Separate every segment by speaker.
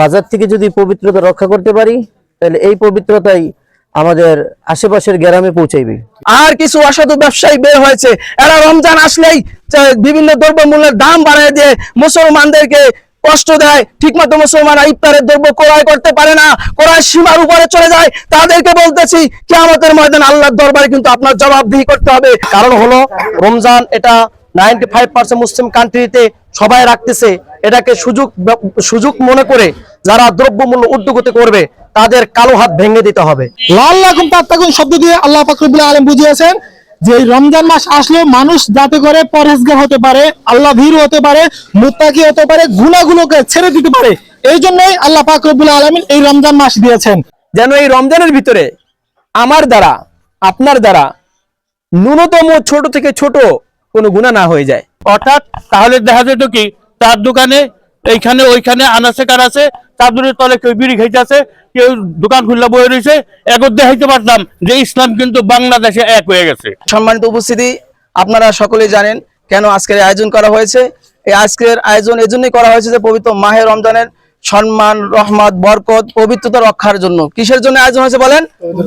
Speaker 1: বাজার থেকে যদি পবিত্রতা রক্ষা করতে পারি, তাহলে এই পবিত্রতাই আমাদের আশেপাশের গ্রামে পৌঁছাইবে।
Speaker 2: আর কিছু অসাধু ব্যবসায়ী বের হয়েছে। এরা রমজান আসলেই বিভিন্ন দ্রব্যমূল্যের দাম বাড়ায় দিয়ে মুসলমানদেরকে কষ্ট দেয়। ঠিকমতো মুসলমানরা ইফতারের দ্রব্য ক্রয় করতে পারে না, ক্রয় সীমার উপরে চলে যায়। তাদেরকে বলতেছি, কেয়ামতের ময়দান আল্লাহর দরবারে কিন্তু আপনার জবাবদিহি করতে হবে। কারণ হলো, রমজান এটা নাইনটি ফাইভ পার্সেন্ট মুসলিম কান্ট্রিতে সবাই রাখতেছে। এটাকে সুযোগ সুযোগ মনে করে যারা দ্রব্যমূল্য উদ্যোগতি করবে তাদের কালো হাত ভেঙে দিতে হবে।
Speaker 3: লাল লাখুন তাত্তাকুন শব্দ দিয়ে আল্লাহ ফাকরুল আলম বুঝিয়েছেন যে রমজান মাস আসলে মানুষ যাতে করে পরহেজগার হতে পারে আল্লাহ ভীর হতে পারে মুত্তাকি হতে পারে গুণাগুলোকে ছেড়ে দিতে পারে এই জন্যই আল্লাহ ফাকরুল আলমিন এই রমজান মাস দিয়েছেন।
Speaker 2: যেন এই রমজানের ভিতরে আমার দ্বারা আপনার দ্বারা ন্যূনতম ছোট থেকে ছোট কোনো গুণা না হয়ে যায়।
Speaker 4: অর্থাৎ তাহলে দেখা যেত কি তার দোকানে, এইখানে, ওইখানে আনাছে কারাছে চাদরের তলে কেউ বিড়ি খাইতেছে, কেউ দোকান খুললা বয়ে রয়েছে একর দেখাইতে পারতাম যে ইসলাম কিন্তু বাংলাদেশে এক হয়ে গেছে।
Speaker 2: সম্মানিত উপস্থিতি, আপনারা সকলেই জানেন কেন আজকের আয়োজন করা হয়েছে। এই আজকের আয়োজন এজন্যই করা হয়েছে যে পবিত্র মাহে রমজানের সম্মান, রহমত, বরকত, পবিত্রতা রক্ষার জন্য। কিসের জন্য আয়োজন হয়েছে বলেন?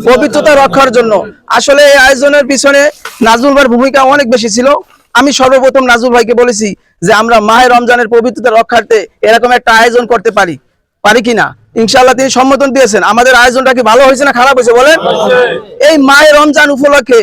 Speaker 2: পবিত্রতা রক্ষার জন্য। আসলে এই আয়োজনের পিছনে নাজমুল ভাইয়ের ভূমিকা অনেক বেশি ছিল। আমি সর্বপ্রথম নাজমুল ভাইকে বলেছি যে আমরা মাহে রমজানের পবিত্রতা রক্ষার্থে এরকম একটা আয়োজন করতে পারি। পারি কিনা? ইনশাআল্লাহ তিনি সম্মতন দিয়েছেন। আমাদের আয়োজনটা কি ভালো হয়েছে না খারাপ হয়েছে বলেন? এই মাহে রমজান উপলক্ষে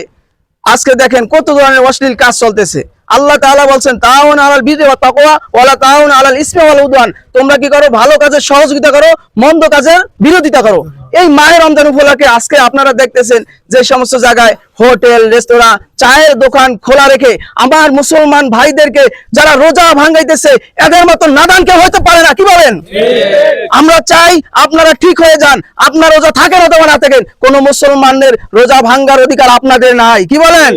Speaker 2: আজকে দেখেন কত ধরনের অশ্লীল কাজ চলতেছে। আল্লাহ তাআলা বলছেন তাউন আলাল বিররি ওয়াত তাকওয়া ওয়ালা তাউন আলাল ইসমি ওয়াল উদওয়ান। তোমরা কি করো? ভালো কাজের সহযোগিতা করো মন্দ কাজের বিরোধিতা করো। এই মায়ের রমজান উপলক্ষে আজকে আপনারা দেখতেছেন যে সমস্ত জায়গায় হোটেল, রেস্তোরাঁ, চায়ের দোকান খোলা রেখে আমার মুসলমান ভাইদেরকে যারা রোজা ভাঙাইতেছে, এদের মতো নাদান কেউ হতে পারে না। কি বলেন? আমরা চাই আপনারা ঠিক হয়ে যান, আপনার রোজা থাকেন অথবা না থাকেন কোন মুসলমানের রোজা ভাঙ্গার অধিকার আপনাদের নাই। কি বলেন?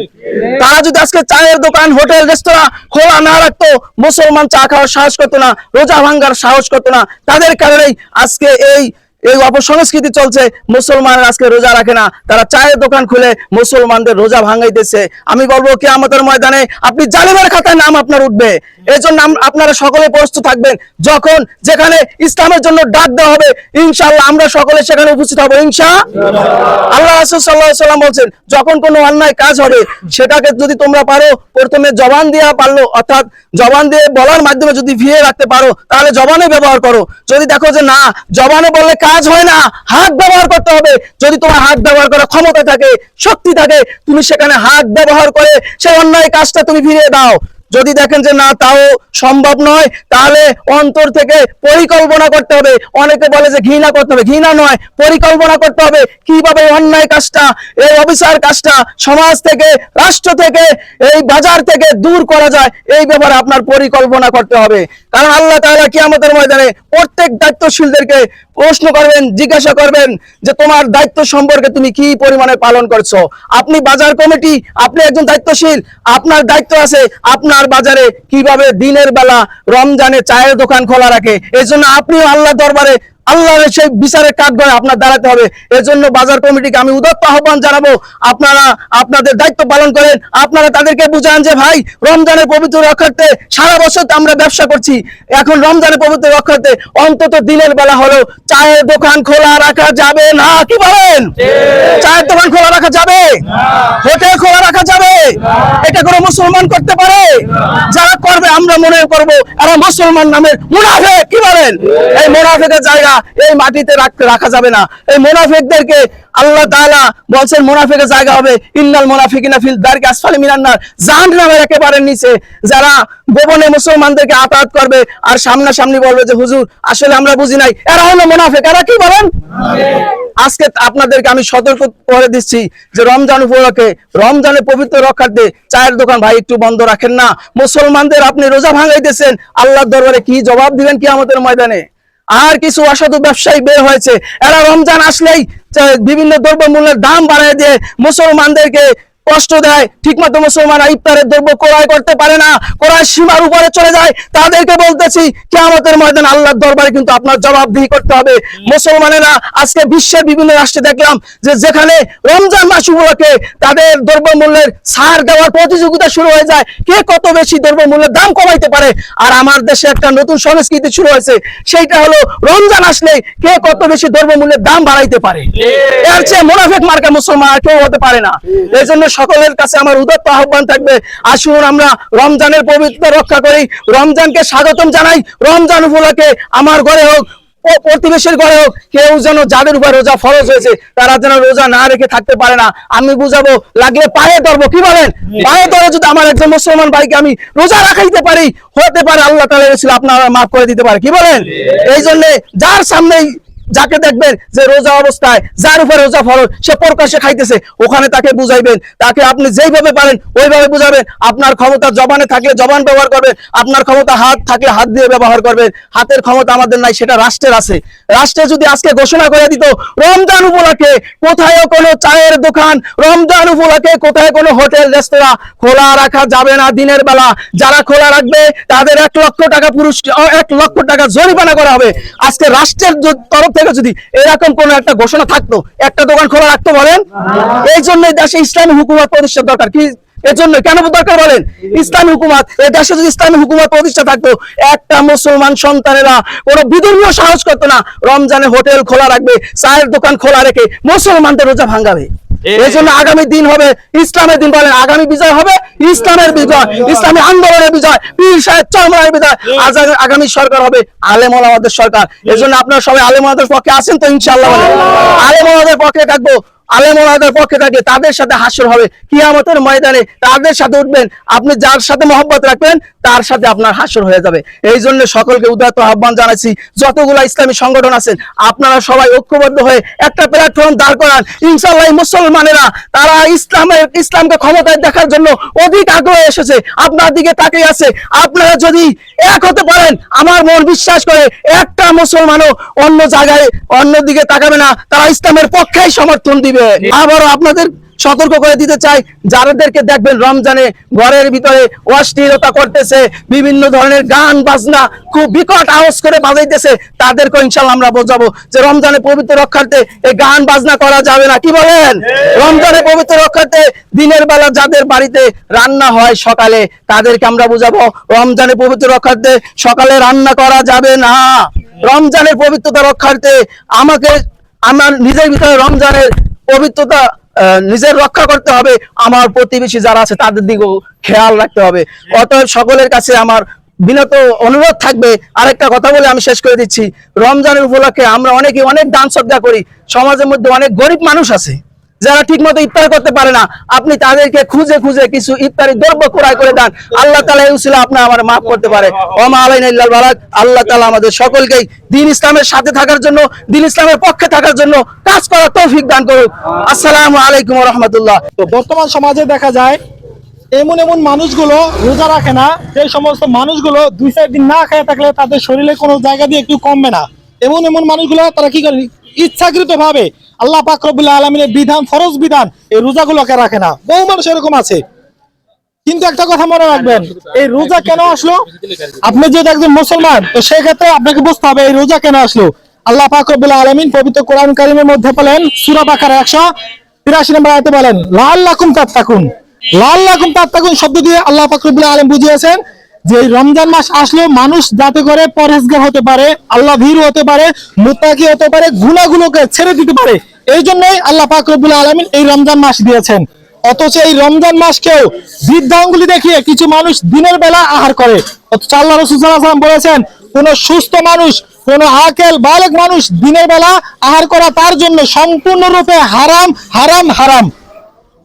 Speaker 2: তারা যদি আজকে চায়ের দোকান, হোটেল, রেস্তোরাঁ খোলা না রাখতো, মুসলমান চা খাওয়ার সাহস করতো না, রোজা ভাঙ্গার সাহস করতো না, তাদের কারণেই আজকে এই এই অপসংস্কৃতি চলছে, মুসলমানরা আজকে রোজা রাখে না। তারা চায়ের দোকান খুলে মুসলমানদের রোজা ভাঙাইতেছে। আমি বলব কি আমাদের ময়দানে আপনি জালিমের খাতায় নাম আপনার উঠবে। এই জন্য আপনারা সকলে প্রস্তুত থাকবেন। যখন যেখানে ইসলামের জন্য ডাক দেওয়া হবে, ইনশাআল্লাহ আমরা সকলে সেখানে উপস্থিত হব, ইনশা আল্লাহ সাল্লাল্লাহু সাল্লাম বলছেন, যখন কোনো অন্যায় কাজ হবে, সেটাকে যদি তোমরা পারো, প্রথমে জবান দেওয়া পারল, অর্থাৎ জবান দিয়ে বলার মাধ্যমে যদি ভিড়ে রাখতে পারো, তাহলে জবানে ব্যবহার করো। যদি দেখো যে না জবানে বললে কাজ হয় না, হাত ব্যবহার করতে হবে। যদি তোমার হাত ব্যবহার করার ক্ষমতা থাকে, শক্তি থাকে, তুমি সেখানে হাত ব্যবহার করে সেই অন্যায় কাজটা তুমি ফিরিয়ে দাও। যদি দেখেন যে না, তাও সম্ভব নয়, তাহলে অন্তর থেকে পরিকল্পনা করতে হবে। অনেকে বলে যে ঘৃণা করতে হবে। ঘৃণা নয়, পরিকল্পনা করতে হবে কীভাবে অন্যায় কাজটা, এই অবিচার কাজটা সমাজ থেকে, রাষ্ট্র থেকে, এই বাজার থেকে দূর করা যায়। এই ব্যাপারে আপনার পরিকল্পনা করতে হবে। কারণ আল্লাহ তাআলা কিয়ামতের ময়দানে প্রত্যেক দায়িত্বশীলদেরকে প্রশ্ন করবেন, জিজ্ঞাসা করবেন যে তোমার দায়িত্ব সম্পর্কে তুমি কি পরিমাণে পালন করছ? আপনি বাজার কমিটি, আপনি একজন দায়িত্বশীল, আপনার দায়িত্ব আছে, আপনার বাজারে কীভাবে দিনের বেলা রমজানে চায়ের দোকান খোলা রাখে? এজন্য জন্য আপনিও আল্লাহ দরবারে আল্লাহর সেই বিচারের কাঠগড়ে আপনার দাঁড়াতে হবে। এর জন্য বাজার কমিটিকে আমি উদত্ত আহ্বান জানাব। আপনারা আপনাদের দায়িত্ব পালন করেন। আপনারা তাদেরকে বুঝান যে ভাই রমজানের পবিত্র রক্ষার্থে সারা বছর তো আমরা ব্যবসা করছি। এখন রমজানের পবিত্র রক্ষার্থে অন্তত দিনের বেলা হলো চায়ের দোকান খোলা রাখা যাবে না। কি বলেন? চায়ের দোকান খোলা রাখা যাবে? হোটেল খোলা রাখা যাবে? এটা কোনো মুসলমান করতে পারে? যারা করবে আমরা মনে করব এরা মুসলমান নামের মুনাফেক। কি বলেন? এই মুনাফেকের জায়গা এই মাটিতে রাখা যাবে না। এই মুনাফেকদেরকে আল্লাহ তাআলা বলছেন, মুনাফিকের জায়গা হবে ইন্নাল মুনাফিকিনা ফিল দারকি আসফালি মিনান নার। জাহান্নামের একেবারে নিচে যারা গোপনে মুসলমানদেরকে আতাত করবে আর সামনাসামনি বলবে যে, হুজুর, আসলে আমরা বুঝি নাই। এরা হলো মুনাফিক। এরা কি বলেন? আজকে আপনাদেরকে আমি সতর্ক করে দিচ্ছি যে, রমজান উপলক্ষে, রমজানের পবিত্র রক্ষার্থে চায়ের দোকান, ভাই, একটু বন্ধ রাখেন না। মুসলমানদের আপনি রোজা ভাঙাইতেছেন, আল্লাহর দরবারে কি জবাব দিবেন কি আমাদের ময়দানে? আর কিছু অসাধু ব্যবসায়ী বের হয়েছে। এরা রমজান আসলেই বিভিন্ন দ্রব্যমূল্যের দাম বাড়ায় দিয়ে মুসলমানদেরকে কষ্ট দেয় ঠিকমতো মুসলমানরা ইফতারের দ্রব্য ক্রয় করতে পারে না ক্রয় সীমার উপরে চলে যায়। তাদেরকে বলতেছি কেয়ামতের ময়দান আল্লাহর দরবারে কিন্তু আপনার জবাবদিহি করতে হবে। মুসলমানেরা আজকে বিশ্বের বিভিন্ন রাষ্ট্রে দেখলাম যে যেখানে রমজান মাস উপলক্ষে তাদের দ্রব্যমূল্যের ছাড় দেওয়ার প্রতিযোগিতা শুরু হয়ে যায়। কে কত বেশি দ্রব্যমূল্যের দাম কমাইতে পারে? আর আমার দেশে একটা নতুন সংস্কৃতি শুরু হয়েছে সেইটা হলো রমজান আসলে কে কত বেশি দ্রব্যমূল্যের দাম বাড়াইতে পারে? এর চেয়ে মোনাফেক মার্কা মুসলমান আর কেউ হতে পারে না। এই জন্য সকলের কাছে আমার উদত্ত আহ্বান থাকবে। আসুন আমরা রমজানের পবিত্র রক্ষা করি। রমজানকে স্বাগতম জানাই। রমজান উপলক্ষে আমার ঘরে হোক প্রতিবেশীর ঘরে হোক কেউ যেন যাদের উপর রোজা ফরজ হয়েছে তারা যেন রোজা না রেখে থাকতে পারে না। আমি বুঝাবো লাগলে পায়ে ধরবো কি বলেন? পায়ে ধরে যদি আমার একজন মুসলমান ভাইকে আমি রোজা রাখাইতে পারি হতে পারে আল্লাহ তালা ছিল আপনারা মাফ করে দিতে পারে কি বলেন? এই জন্য যার সামনেই যাকে দেখবেন যে রোজা অবস্থায়, যার উপরে রোজা ফরজ, সে প্রকাশ্যে খাইতেছে, ওখানে তাকে বুঝাইবেন। তাকে আপনি যেইভাবে পারেন, ওইভাবে বুঝাবেন। আপনার ক্ষমতা জবানে থাকলে জবান ব্যবহার করবেন, আপনার ক্ষমতা হাত থাকলে হাত দিয়ে ব্যবহার করবেন। হাতের ক্ষমতা আমাদের নাই, সেটা রাষ্ট্রের আছে। রাষ্ট্রে যদি আজকে ঘোষণা করে দিত, রমজান উপলক্ষে কোথায় কোনো চায়ের দোকান, রমজান উপলক্ষে কোথায় কোনো হোটেল, রেস্তোরাঁ খোলা রাখা যাবে না দিনের বেলা। যারা খোলা রাখবে, তাদের এক লক্ষ টাকা পুরুষ, এক লক্ষ টাকা জরিমানা করা হবে। আজকে রাষ্ট্রের তরফ থেকে যদি এরকম কোন একটা ঘোষণা থাকতো, একটা দোকান খোলা রাখতো বলেন? এই জন্য দেশে ইসলামী হুকুমত প্রতিষ্ঠা দরকার কি? এর জন্য কেন দরকার বলেন? ইসলামী হুকুমত, এই দেশে যদি ইসলামী হুকুমত প্রতিষ্ঠা থাকতো, একটা মুসলমান সন্তানেরা কোনো বিধর্মীয় সাহস করতো না, রমজানে হোটেল খোলা রাখবে, চায়ের দোকান খোলা রেখে মুসলমানদের রোজা ভাঙাবে। এই জন্য আগামী দিন হবে ইসলামের দিন বলেন আগামী বিজয় হবে ইসলামের বিজয় ইসলামী আন্দোলনের বিজয় পীর সাহেব চরমানের বিজয় আজ আগামী সরকার হবে আলেম ওলামাদের সরকার। এই জন্য আপনারা সবাই আলেম ওলামাদের পক্ষে আছেন তো ইনশাআল্লাহ আলেম ওলামাদের পক্ষে থাকব। আলেম ওলামাদের পক্ষে থাকলে তাদের সাথে হাস্য হবে। কিয়ামতের ময়দানে তাদের সাথে উঠবেন, আপনি যার সাথে মহব্বত রাখবেন, তার সাথে আপনার হাসর হয়ে যাবে। এই জন্য সকলকে উদাত্ত আহ্বান জানাচ্ছি, যতগুলো ইসলামী সংগঠন আছেন, আপনারা সবাই ঐক্যবদ্ধ হয়ে একটা প্ল্যাটফর্ম দাঁড় করান। ইনশাল্লাহ মুসলমানেরা, তারা ইসলামের, ইসলামকে ক্ষমতায় দেখার জন্য অধিক আগ্রহ এসেছে। আপনার দিকে তাকিয়ে আছে। আপনারা যদি এক হতে পারেন, আমার মন বিশ্বাস করে একটা মুসলমানও অন্য জায়গায়, অন্য দিকে তাকাবে না। তারা ইসলামের পক্ষেই সমর্থন দিবে। আবারও আপনাদের সতর্ক করে দিতে চাই যাদেরকে দেখবেন রমজানে ঘরের ভিতরে অশ্লীলতা করতেছে বিভিন্ন ধরনের গান বাজনা খুব বিকট আওয়াজ করে বাজাইতেছে তাদেরকে ইনশাল্লাহ আমরা বোঝাবো যে রমজানে পবিত্র রক্ষার্থে এই গান বাজনা করা যাবে না। কি বলেন? রমজানে পবিত্র রক্ষার্থে দিনের বেলা যাদের বাড়িতে রান্না হয় সকালে তাদেরকে আমরা বুঝাবো রমজানে পবিত্র রক্ষার্থে সকালে রান্না করা যাবে না। রমজানের পবিত্রতা রক্ষার্থে আমাকে আমার নিজের ভিতরে রমজানের পবিত্রতা নিজের রক্ষা করতে হবে। আমার প্রতিবেশী যারা আছে, তাদের দিকেও খেয়াল রাখতে হবে। অতএব সকলের কাছে আমার বিনত অনুরোধ থাকবে। আরেকটা কথা বলে আমি শেষ করে দিচ্ছি। রমজানের উপলক্ষে আমরা অনেকে অনেক দান শ্রদ্ধা করি। সমাজের মধ্যে অনেক গরিব মানুষ আছে। যারা ঠিক মতো ইফতার করতে পারে না, আপনি তাদেরকে খুঁজে খুঁজে কিছু ইফতারি দ্রব্য ক্রয় করে দেন। আল্লাহ তালা এই উসিলা আপনি আমার মাফ করতে পারে। ওমা আলাইনা বালাক আল্লাহ তালা আমাদের সকলকেই দিন ইসলামের সাথে থাকার জন্য, দিন ইসলামের পক্ষে থাকার জন্য কাজ করার তৌফিক দান করুক। আসসালামু আলাইকুম রহমতুল্লাহ।
Speaker 3: তো বর্তমান সমাজে দেখা যায়, এমন এমন মানুষগুলো রোজা রাখে না, যে সমস্ত মানুষগুলো দুই চার দিন না খেয়ে থাকলে তাদের শরীরে কোনো জায়গা দিয়ে একটু কমবে না। এমন এমন মানুষগুলো তারা কি করে? ইচ্ছাকৃত ভাবে আল্লাহ পাক আলমিনের বিধান, ফরজ বিধান, এই রোজাগুলোকে রাখে না। বহু মানুষ এরকম আছে। কিন্তু একটা কথা মনে রাখবেন, এই রোজা কেন আসলো? আপনি যেহেতু একজন মুসলমান, তো সেক্ষেত্রে আপনাকে বুঝতে হবে এই রোজা কেন আসলো। আল্লাহ পাক রব্বুল আলমিন পবিত্র কোরআন কারিমের মধ্যে বলেন, সুরা বাকার একশো তিরাশি নম্বর আয়তে বলেন লাল লাকুম তাত্তাকুন। লাল লাকুম তাত্তাকুন শব্দ দিয়ে আল্লাহ পাক রব্বুল আলম বুঝিয়েছেন যে রমজান মাস আসলো মানুষ যাতে করে পরেজগার হতে পারে, আল্লাহ ভীর হতে পারে, মুত্তাকি হতে পারে গুণাগুলোকে ছেড়ে দিতে পারে, এই জন্যই আল্লাহ পাক আলমিন এই রমজান মাস দিয়েছেন। অথচ এই রমজান মাসকেও বৃদ্ধাঙ্গুলি দেখিয়ে কিছু মানুষ দিনের বেলা আহার করে। অথচ আল্লাহ রসুলাম বলেছেন, কোন সুস্থ মানুষ, কোন আকেল, বালক মানুষ দিনের বেলা আহার করা তার জন্য সম্পূর্ণরূপে হারাম হারাম হারাম।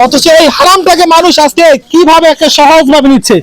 Speaker 3: অথচ এই হারামটাকে মানুষ আজকে কীভাবে একটা সহজ ভাবে নিচ্ছে?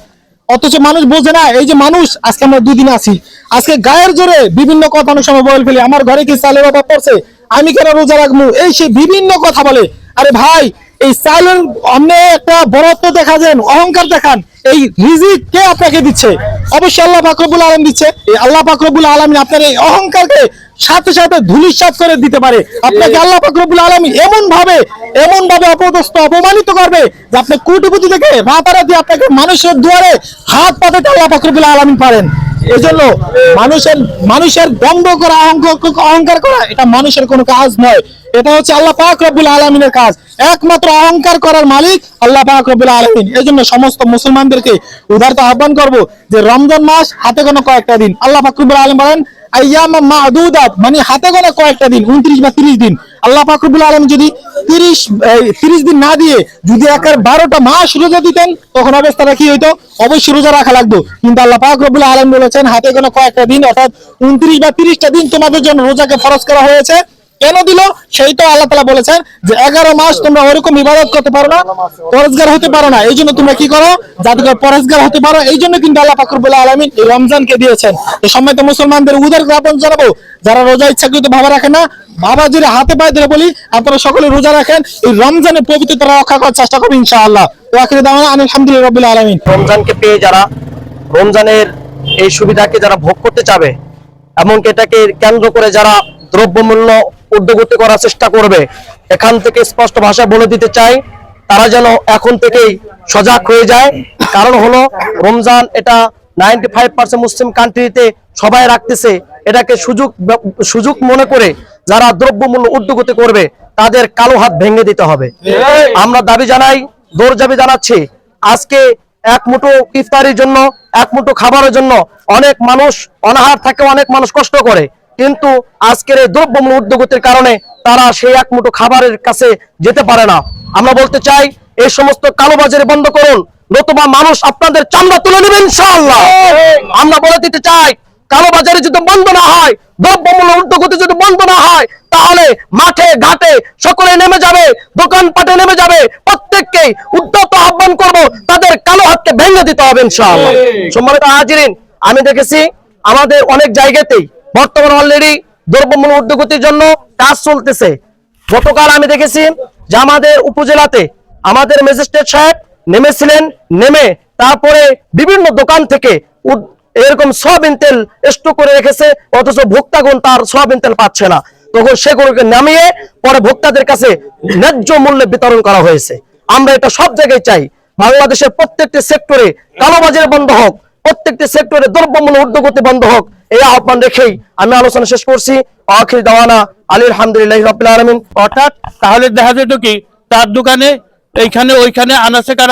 Speaker 3: অথচ মানুষ বোঝে না, এই যে মানুষ, আজকে আমরা দুদিন আছি। আজকে গায়ের জোরে বিভিন্ন কথা অনেক সময় বলে ফেলি, আমার ঘরে কি চালের অভাব পড়ছে? আমি কেন রোজা রাখব? এই সে বিভিন্ন কথা বলে। আরে ভাই, এই চালের অন্য একটা বরত্ব দেখা যান অহংকার দেখান। এই রিজিক কে আপনাকে দিচ্ছে? অবশ্যই আল্লাহ ফাকরবুল আলম দিচ্ছে। এই আল্লাহ ফাকরবুল আলম আপনার এই অহংকারকে সাথে সাথে ধুলিসাৎ করে দিতে পারে। আপনাকে আল্লাহ পাক রব্বুল আলামিন এমন ভাবে এমন ভাবে অপদস্থ অপমানিত করবে যে আপনি কোটিপতি থেকে রাতারাতি আপনাকে মানুষের দুয়ারে হাত পাতাতে আল্লাহ পাক রব্বুল আলামিন পারেন। এজন্য মানুষের মানুষের দ্বন্দ্ব করা অহংকার অহংকার করা এটা মানুষের কোনো কাজ নয়। এটা হচ্ছে আল্লাহ পাক রব্বুল আলমিনের কাজ। একমাত্র অহংকার করার মালিক আল্লাহ পাক রব্বুল আলমিন। এই জন্য সমস্ত মুসলমানদেরকে উদারতা আহ্বান করব যে রমজান মাস হাতে কোনো কয়েকটা দিন। আল্লাহ পাক রব্বুল আলম বলেন মানে হাতে গোনা কয়েকটা দিন, উনত্রিশ বা তিরিশ দিন। আল্লাহ ফাকরুল আলম যদি তিরিশ তিরিশ দিন না দিয়ে যদি একের বারোটা মাস রোজা দিতেন, তখন অবস্থাটা কি হইতো? অবশ্যই রোজা রাখা লাগতো। কিন্তু আল্লাহ পাক রব্বুল আলম বলেছেন, হাতে গোনা কয়েকটা দিন, অর্থাৎ উনত্রিশ বা তিরিশটা দিন তোমাদের জন্য রোজাকে ফরজ করা হয়েছে। কেন দিল? সেই তো আল্লাহ তালা বলেছেন যে এগারো মাস তোমরা ওরকম ইবাদত করতে পারো না, পরেজগার হতে পারো না। এই জন্য তোমরা কি করো? যাতে পরেজগার হতে পারো। এই জন্য কিন্তু আল্লাহ ফাকরুল আলমিন এই রমজানকে দিয়েছেন। তো মুসলমানদের উদার জ্ঞাপন জানাব। যারা রোজা ইচ্ছাকৃত ভাবা রাখে না, বাবা যদি হাতে পায়ে ধরে বলি, আপনারা সকলে রোজা রাখেন। এই রমজানের পবিত্রতা রক্ষা করার চেষ্টা করবেন ইনশাআল্লাহ। আখিরে দাওয়ানা, আলহামদুলিল্লাহ রবিল আলমিন।
Speaker 5: রমজানকে পেয়ে যারা, রমজানের এই সুবিধাকে যারা ভোগ করতে চাবে, এমনকি এটাকে কেন্দ্র করে যারা দ্রব্যমূল্য ঊর্ধ্বগতি করার চেষ্টা করবে। এখান থেকে স্পষ্ট ভাষা বলে দিতে চাই, তারা যেন এখন থেকেই সজাগ হয়ে যায়। কারণ হলো, রমজান এটা নাইনটি ফাইভ পার্সেন্ট মুসলিম কান্ট্রিতে সবাই রাখতেছে। এটাকে সুযোগ সুযোগ মনে করে যারা দ্রব্যমূল্য ঊর্ধ্বগতি করবে, তাদের কালো হাত ভেঙে দিতে হবে। আমরা দাবি জানাই দৌড় দাবি জানাচ্ছি, আজকে এক মুঠো ইফতারির জন্য, এক মুঠো খাবারের জন্য অনেক মানুষ, অনাহার থাকে, অনেক মানুষ কষ্ট করে। কিন্তু আজকের এই দ্রব্যমূল্য উদ্যোগতির কারণে তারা সেই এক মুঠো খাবারের কাছে যেতে পারে না। আমরা বলতে চাই এই সমস্ত কালোবাজারি বন্ধ করুন নতুবা মানুষ আপনাদের চামড়া তুলে নেবেন ইনশাআল্লাহ। আমরা বলে দিতে চাই কালোবাজারি যদি বন্ধ না হয় দ্রব্যমূল্য উদ্যোগতি যদি বন্ধ না হয় তাহলে মাঠে ঘাটে সকলে নেমে যাবে দোকানপাটে নেমে যাবে প্রত্যেককেই উদ্যত আহ্বান করব তাদের কালো হাতকে ভেঙে দিতে হবে ইনশাআল্লাহ। সম্মানিত হাজিরিন আমি দেখেছি আমাদের অনেক জায়গাতেই বর্তমান অলরেডি দ্রব্যমূল্য উদ্যোগতির জন্য কাজ চলতেছে। গতকাল আমি দেখেছি যে আমাদের উপজেলাতে আমাদের ম্যাজিস্ট্রেট সাহেব নেমেছিলেন, নেমে তারপরে বিভিন্ন দোকান থেকে এরকম সয়াবিন তেল স্টক করে রেখেছে, অথচ ভোক্তাগণ তার সয়াবিন তেল পাচ্ছে না। তখন সেগুলোকে নামিয়ে পরে ভোক্তাদের কাছে ন্যায্য মূল্যে বিতরণ করা হয়েছে। আমরা এটা সব জায়গায় চাই। বাংলাদেশের প্রত্যেকটি সেক্টরে কালোবাজার বন্ধ হোক প্রত্যেকটি সেক্টরে দ্রব্যমূল্য ঊর্ধ্বগতি বন্ধ হোক। এই আহ্বান রেখেই আমি আলোচনা শেষ করছি। আখির দাওয়ানা আলী আলহামদুলিল্লাহ রবিল আলমিন।
Speaker 4: অর্থাৎ তাহলে দেখা যেত কি তার দোকানে এইখানে ওইখানে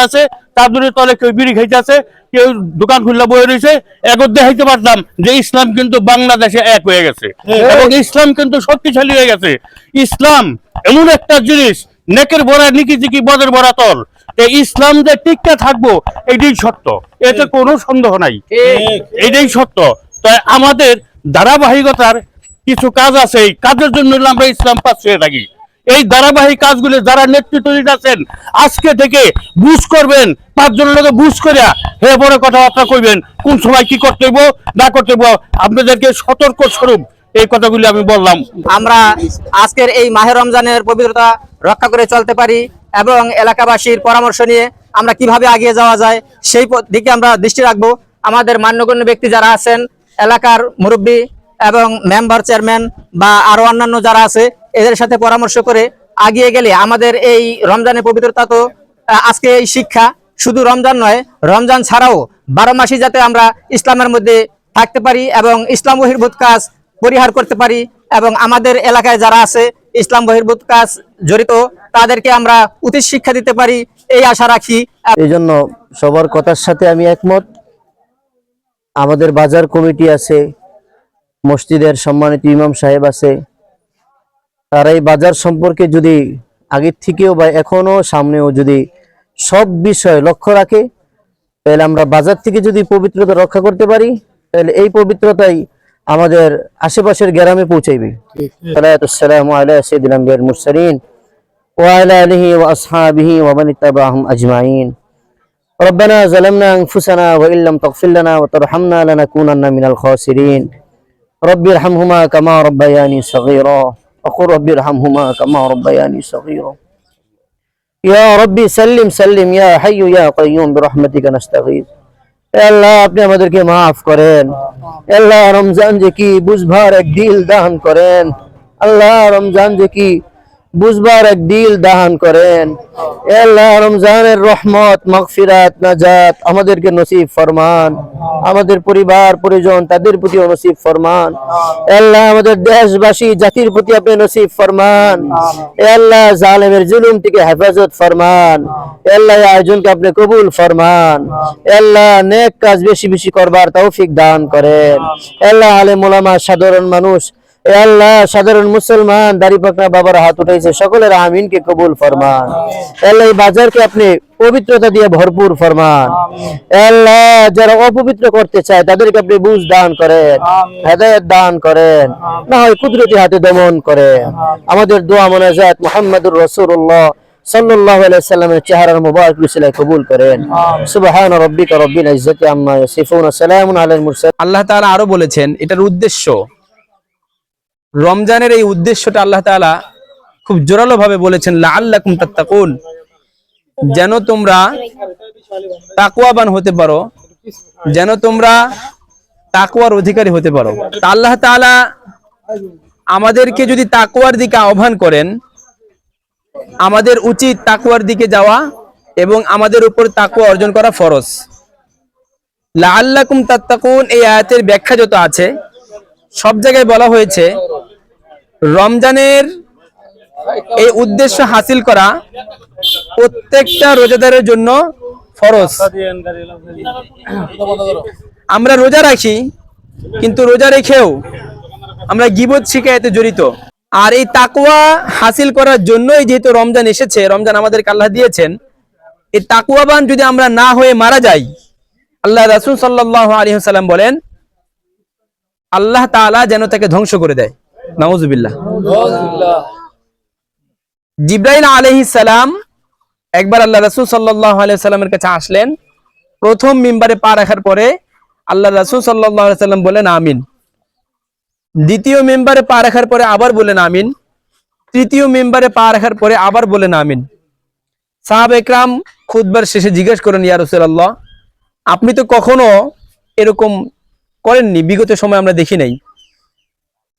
Speaker 4: আছে তার দূরে তলে কেউ বিড়ি খাইতেছে কেউ দোকান খুললা বয়ে রয়েছে একর দেখাইতে পারতাম যে ইসলাম কিন্তু বাংলাদেশে এক হয়ে গেছে। এবং ইসলাম কিন্তু শক্তিশালী হয়ে গেছে। ইসলাম এমন একটা জিনিস নেকের বড়া নিকি জিকি বদের বড়া তল ইসলাম যে টিকতে থাকব এটাই সত্য। এতে কোনো সন্দেহ নাই। এটাই সত্য। তাই আমাদের ধারাবাহিকতার কিছু কাজ আছে এই কাজের জন্য আমরা ইসলাম পাশে থাকি। এই ধারাবাহিক কাজগুলি যারা নেতৃত্ব দিতেছেন আজকে থেকে বুঝ করবেন পাঁচজনের লোকে বুঝ করিয়া হে বড় কথাবার্তা কইবেন কোন সময় কি করতে হইব না করতে হইব আপনাদেরকে সতর্ক স্বরূপ এই কথাগুলি আমি বললাম।
Speaker 6: আমরা আজকের এই মাহে রমজানের পবিত্রতা রক্ষা করে চলতে পারি। এবং এলাকাবাসীর পরামর্শ নিয়ে আমরা কীভাবে এগিয়ে যাওয়া যায়, সেই দিকে আমরা দৃষ্টি রাখব। আমাদের মান্যগণ্য ব্যক্তি যারা আছেন, এলাকার মুরব্বী এবং মেম্বার চেয়ারম্যান বা আরও অন্যান্য যারা আছে, এদের সাথে পরামর্শ করে আগিয়ে গেলে আমাদের এই রমজানের পবিত্রতা তো আজকে এই শিক্ষা শুধু রমজান নয়, রমজান ছাড়াও বারো মাসই যাতে আমরা ইসলামের মধ্যে থাকতে পারি এবং ইসলাম বহির্ভূত কাজ পরিহার করতে পারি এবং আমাদের এলাকায় যারা আছে, ইসলাম বহির্ভূত কাজ জড়িত, তাদেরকে আমরা উচিত শিক্ষা দিতে পারি, এই আশা রাখি।
Speaker 1: এই জন্য সবার কথার সাথে আমি একমত। আমাদের বাজার কমিটি আছে, মসজিদের সম্মানিত ইমাম সাহেব আছে। তারা এই বাজার সম্পর্কে যদি আগের থেকেও বা এখনও সামনেও যদি সব বিষয় লক্ষ্য রাখে, তাহলে আমরা বাজার থেকে যদি পবিত্রতা রক্ষা করতে পারি, তাহলে এই পবিত্রতাই আমাদের আশেপাশের গ্রামে পৌঁছাইবে সালাতাম আলা সাইয়্যিদিল আম্বিয়াল মুরসালিন وعلى آله وأصحابه ومن اتبعهم أجمعين ربنا ظلمنا أنفسنا وإن لم تغفر لنا وترحمنا لنكونن من الخاسرين رب ارحمهما كما ربياني صغيرا وقل رب ارحمهما كما ربياني صغيرا يا ربي سلم سلم يا حي يا قيوم برحمتك نستغيث এ আল্লাহ, আপনি আমাদেরকে মাফ করেন। আল্লাহ, রমজান যে কি বুঝবার এক দিল দান করেন। আল্লাহ, রমজান যে কি বুঝবার এক দিল দান করেন। এ আল্লাহ রমজানের রহমত, মাগফিরাত, নাজাত আমাদেরকে নসিব ফরমান। আমাদের পরিবার, পরিজন তাদের প্রতি নসিব ফরমান। এ আল্লাহ আমাদের দেশবাসী, জাতির প্রতি আপনি নসিব ফরমান। এ আল্লাহ জালেমের জুলুম থেকে হেফাজত ফরমান। এ আল্লাহ আয়োজনকে আপনি কবুল ফরমান। এ আল্লাহ নেক কাজ বেশি বেশি করবার তৌফিক দান করেন। এ আল্লাহ আলেম ওলামা, সাধারণ মানুষ এ আল্লাহ সাধারণ মুসলমান দাড়ি পাকনা বাবার হাত উঠাইছে সকলের আমিনকে কবুল ফরমান। আল্লাহ এই বাজারকে আপনি পবিত্রতা দিয়ে ভরপুর ফরমান। আল্লাহ যারা অপবিত্র করতে চায় তাদেরকে আপনি বুঝ দান করেন হেদায়ত দান করেন না হয় কুদরতি হাতে দমন করেন। আমাদের দোয়া মনে মোনাজাত মোহাম্মদুর রসুল্লাহ সাল্লাল্লাহু আলাইহি সাল্লামের চেহারার মুবারক রুসিলায় কবুল করেন। সুবহান রাব্বিকা রব্বিল ইজ্জাতি আম্মা ইয়াসিফুন সালামুন আলাল মুরসালিন।
Speaker 7: আল্লাহ তাআলা আরও বলেছেন এটার উদ্দেশ্য রমজানের এই উদ্দেশ্যটা আল্লাহ তাআলা খুব জোরালো ভাবে বলেছেন, লাআল্লাকুম তাত্তাকুন। যেন তোমরা তাকুয়াবান হতে পারো, যেন তোমরা তাকওয়ার অধিকারী হতে পারো। আল্লাহ তাআলা আমাদেরকে যদি তাকওয়ার দিকে আহ্বান করেন, আমাদের উচিত তাকওয়ার দিকে যাওয়া এবং আমাদের উপর তাকওয়া অর্জন করা ফরজ। লাআল্লাকুম তাত্তাকুন, এই আয়াতের ব্যাখ্যা যত আছে, সব জায়গায় বলা হয়েছে রমজানের এই উদ্দেশ্য হাসিল করা প্রত্যেকটা রোজাদারের জন্য ফরজ। আমরা রোজা রাখি, কিন্তু রোজা রেখেও আমরা গিবত শিকায়তে জড়িত। আর এই তাকুয়া হাসিল করার জন্যই যেহেতু রমজান এসেছে, রমজান আমাদেরকে আল্লাহ দিয়েছেন, এই তাকুয়াবান যদি আমরা না হয়ে মারা যাই, আল্লাহ রাসূল সাল্লাল্লাহু আলাইহি ওয়াসাল্লাম বলেন, আল্লাহ তাআলা যেন তাকে ধ্বংস করে দেয়। নাউজুবিল্লাহ। জিব্রাইল আলাইহিস সালাম একবার আল্লাহ রাসূল আলাইহি কাছে আসলেন। প্রথম মিম্বারে পা রাখার পরে আল্লাহ রাসূল আলাইহি বলেন আমিন। দ্বিতীয় মেম্বারে পা রাখার পরে আবার বলেন আমিন। তৃতীয় মেম্বারে পা রাখার পরে আবার বলেন আমিন। সাহাব একরাম খুদবার শেষে জিজ্ঞেস করেন ইয়া আপনি তো কখনো এরকম করেননি? বিগত সময় আমরা দেখি নাই।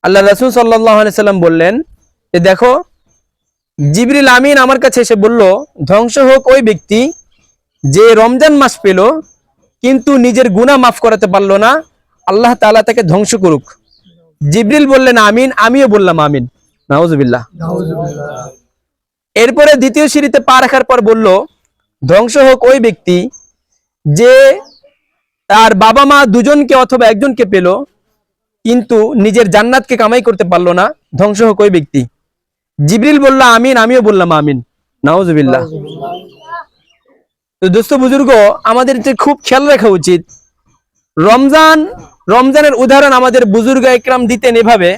Speaker 7: আল্লাহ রাসূল সাল্লাম বললেন যে দেখো, জিবরিল আমিন আমার কাছে এসে বলল, ধ্বংস হোক ওই ব্যক্তি যে রমজান মাস পেল, কিন্তু নিজের গুনাহ মাফ করাতে পারল না, আল্লাহ তাআলা তাকে ধ্বংস করুক। জিবরিল বললেন, আমিন। আমিও বললাম, আমিন। নাউজুবিল্লাহ। এরপরে দ্বিতীয় সিঁড়িতে পা রাখার পর বলল, ধ্বংস হোক ওই ব্যক্তি যে তার বাবা মা দুজনকে অথবা একজনকে পেল কিন্তু নিজের জান্নাতকে কামাই করতে পারল না। ধ্বংস হোক ওই ব্যক্তি। জিবরিল বলল, আমিন, আমিও বললাম আমিন। নাউজুবিল্লাহ। তো দোস্ত, বুজুর্গ, আমাদের যে খুব খেয়াল রাখা উচিত। রমজান, রমজানের উদাহরণ আমাদের বুজুর্গ একরাম দিতেন এভাবে।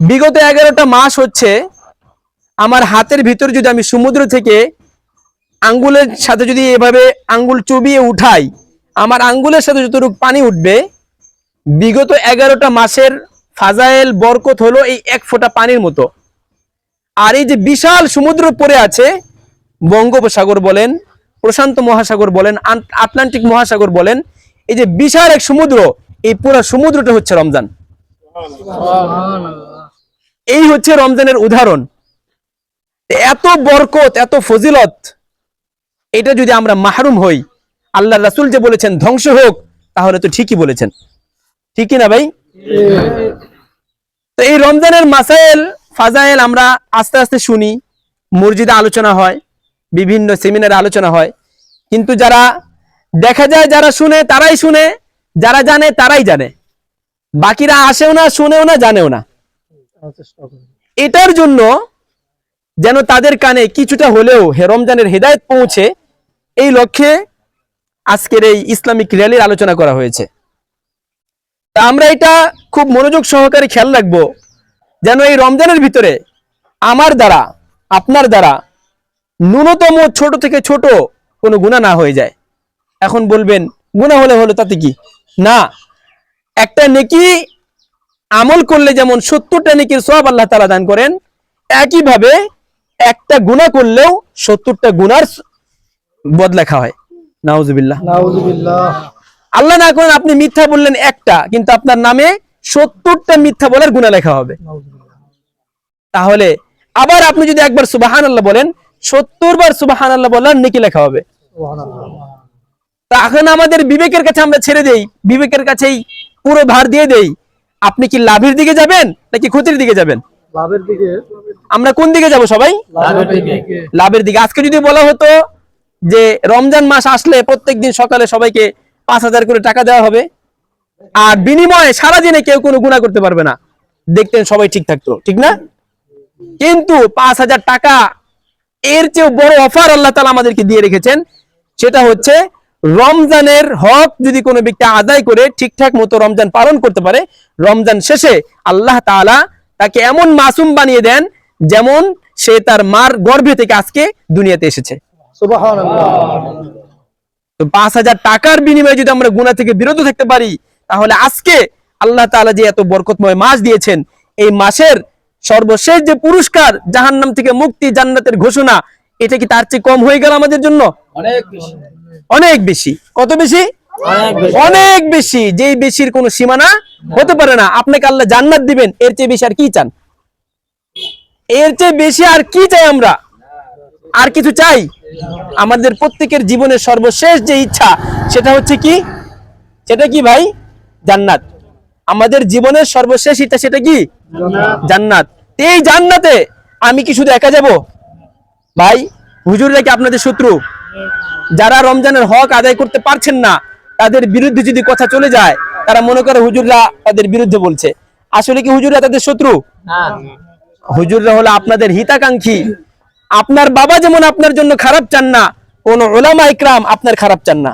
Speaker 7: বিগত এগারোটা মাস হচ্ছে, আমার হাতের ভিতর যদি আমি সমুদ্র থেকে আঙ্গুলের সাথে যদি এভাবে আঙ্গুল চুবিয়ে উঠাই, আমার আঙ্গুলের সাথে যতটুকু পানি উঠবে বিগত এগারোটা মাসের ফাজাইল বরকত হলো এই এক ফোঁটা পানির মতো। আর এই যে বিশাল সমুদ্র পড়ে আছে, বঙ্গোপসাগর বলেন, প্রশান্ত মহাসাগর বলেন আটলান্টিক মহাসাগর বলেন, এই যে বিশাল এক সমুদ্র, এই পুরো সমুদ্রটা হচ্ছে রমজান। এই হচ্ছে রমজানের উদাহরণ। এত বরকত, এত ফজিলত, এটা যদি আমরা মাহরুম হই আল্লাহ রাসুল যে বলেছেন, ধ্বংস হোক, তাহলে তো ঠিকই বলেছেন। ঠিকই না ভাই? তো এই রমজানের মাসাইল, ফাজাইল আমরা আস্তে আস্তে শুনি, মসজিদে আলোচনা হয়, বিভিন্ন সেমিনারে আলোচনা হয়। কিন্তু যারা দেখা যায় যারা শুনে, তারাই শুনে, যারা জানে, তারাই জানে। বাকিরা আসেও না, শুনেও না, জানেও না। এটার জন্য যেন তাদের কানে কিছুটা হলেও হে রমজানের হেদায়েত পৌঁছে, এই লক্ষ্যে আজকের এই ইসলামিক র্যালির আলোচনা করা হয়েছে। তা আমরা এটা খুব মনোযোগ সহকারে খেয়াল রাখব যেন এই রমজানের ভিতরে আমার দ্বারা, আপনার দ্বারা ন্যূনতম ছোট থেকে ছোট কোনো গুণা না হয়ে যায়। এখন বলবেন গুণা হলে হলো তাতে কি? না, একটা নেকি আমল করলে যেমন সত্তরটা নেকির সব আল্লাহ তালা দান করেন, একইভাবে একটা গুণা করলেও সত্তরটা গুনার বদলেখা হয়। নাউজুবিল্লাহ। আল্লাহ না করেন আপনি মিথ্যা বললেন একটা কিন্তু আপনার নামে সত্তরটা মিথ্যা বলার গুণা লেখা হবে। তাহলে আবার আপনি যদি একবার সুবাহান আল্লাহ বলেন সত্তর বার সুবাহান আল্লাহ বলার নেকি লেখা হবে। এখন আমাদের বিবেকের কাছে আমরা ছেড়ে দেই বিবেকের কাছেই পুরো ভার দিয়ে দেই। আপনি কি লাভের দিকে যাবেন নাকি ক্ষতির দিকে যাবেন? লাভের দিকে। আমরা কোন দিকে যাব সবাই? লাভের দিকে। আজকে যদি বলা হতো যে রমজান মাস আসলে প্রত্যেকদিন সকালে সবাইকে পাঁচ হাজার করে টাকা দেওয়া হবে। আর বিনিময়ে সারাদিনে কেউ কোনো গুণা করতে পারবে না। দেখতেন সবাই ঠিক থাকতো, ঠিক না? কিন্তু পাঁচ হাজার টাকা এর চেয়ে বড় অফার আল্লাহ তালা আমাদেরকে দিয়ে রেখেছেন। সেটা হচ্ছে রমজানের হক যদি কোনো ব্যক্তি আদায় করে, ঠিকঠাক মতো রমজান পালন করতে পারে, রমজান শেষে আল্লাহ তাআলা তাকে এমন মাসুম বানিয়ে দেন যেমন সে তার মার গর্ভে থেকে আজকে দুনিয়াতে এসেছে। তো পাঁচ হাজার টাকার বিনিময়ে যদি আমরা গুণা থেকে বিরত থাকতে পারি তাহলে আজকে আল্লাহ তাআলা যে এত বরকতময় মাস দিয়েছেন এই মাসের সর্বশেষ যে পুরস্কার জাহান্নাম থেকে মুক্তি জান্নাতের ঘোষণা এটা কি তার চেয়ে কম হয়ে গেল আমাদের জন্য? অনেক বেশি। কত বেশি। অনেক বেশি। যেই বেশির কোনো সীমানা হতে পারে না। আপনাকে আল্লাহ জান্নাত দিবেন। এর চেয়ে বেশি আর কি চান? এর চেয়ে বেশি আর কি চাই আমরা? আর কিছু চাই? আমাদের প্রত্যেকের জীবনের সর্বশেষ যে ইচ্ছা সেটা হচ্ছে কি? সেটা কি ভাই? জান্নাত। আমাদের জীবনের সর্বশেষ ইচ্ছা সেটা কি? জান্নাত। এই জান্নাতে আমি কি শুধু একা যাব? ভাই হুজুররা কি আপনাদের শত্রু? যারা রমজানের হক আদায় করতে পারছেন না তাদের বিরুদ্ধে যদি কথা চলে যায় তারা মনে করে হুজুররা তাদের বিরুদ্ধে বলছে। আসলে কি হুজুররা তাদের শত্রু? হুজুররা হলো আপনাদের হিতাকাঙ্ক্ষী। আপনার বাবা যেমন আপনার জন্য খারাপ চান না, কোন ওলামা ইকরাম আপনার খারাপ চান না।